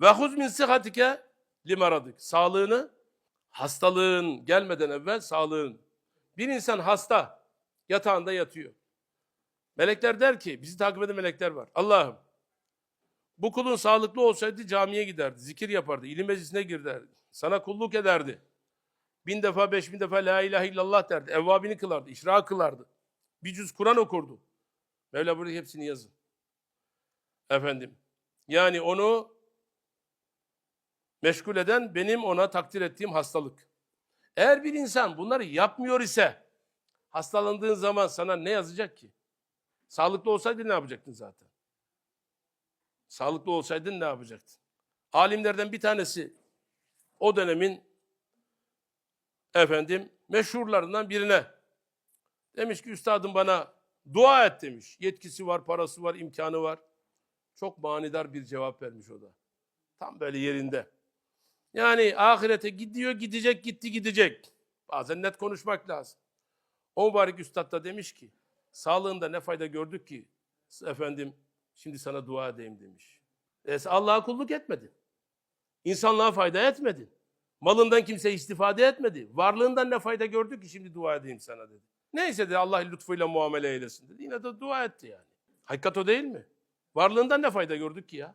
Ve huz min sıhhatike limaradık. Sağlığını hastalığın gelmeden evvel sağlığın. Bir insan hasta yatağında yatıyor. Melekler der ki, bizi takip eden melekler var. Allah'ım bu kulun sağlıklı olsaydı camiye giderdi, zikir yapardı, ilim meclisine girerdi, sana kulluk ederdi. Bin defa, beş bin defa la ilahe illallah derdi, evvabini kılardı, işra kılardı. Bir cüz Kur'an okurdu. Mevla burada hepsini yazın. Efendim, yani onu meşgul eden benim ona takdir ettiğim hastalık. Eğer bir insan bunları yapmıyor ise hastalandığın zaman sana ne yazacak ki? Sağlıklı olsaydın ne yapacaktın zaten? Sağlıklı olsaydın ne yapacaktın? Alimlerden bir tanesi o dönemin efendim meşhurlarından birine demiş ki üstadım bana dua et demiş. Yetkisi var, parası var, imkanı var. Çok manidar bir cevap vermiş o da. Tam böyle yerinde. Yani ahirete gidiyor, gidecek, gitti, gidecek. Bazen net konuşmak lazım. O mübarek üstad da demiş ki, sağlığında ne fayda gördük ki efendim şimdi sana dua edeyim demiş. E, Allah'a kulluk etmedin. İnsanlığa fayda etmedin. Malından kimse istifade etmedi. Varlığından ne fayda gördük ki şimdi dua edeyim sana dedi. Neyse de Allah lütfuyla muamele eylesin dedi. Yine de dua etti yani. Hakikat o değil mi? Varlığından ne fayda gördük ki ya?